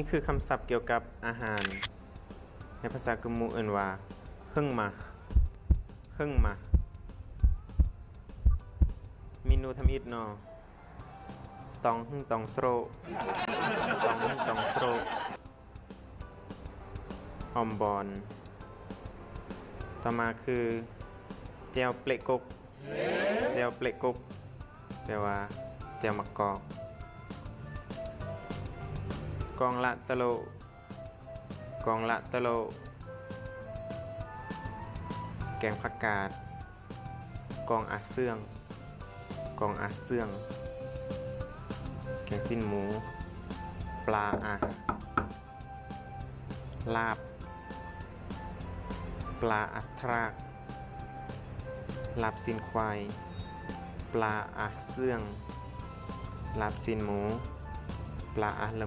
นี่คือคำศัพท์เกี่ยวกับอาหาร ในภาษากะมูเอินว่าเฮิ่งมาเฮิ่งมาเมนูทำอิดนอตองหึ่งตองโซรตองหึ่งตองโซรออมบอน ต่อมาคือเจียวเปลกกกเจียวเปลกกกแปลว่าเจียวมะกอก กองละตะโล กองละตะโล แกงผักกาด กองอาเสื่อง กองอาเสื่อง แกงสิ้นหมู ปลาอาลาบ ปลาอัทรากลาบสิ้นควาย ปลาอาเสื่องลาบสิ้นหมู ปลาอาล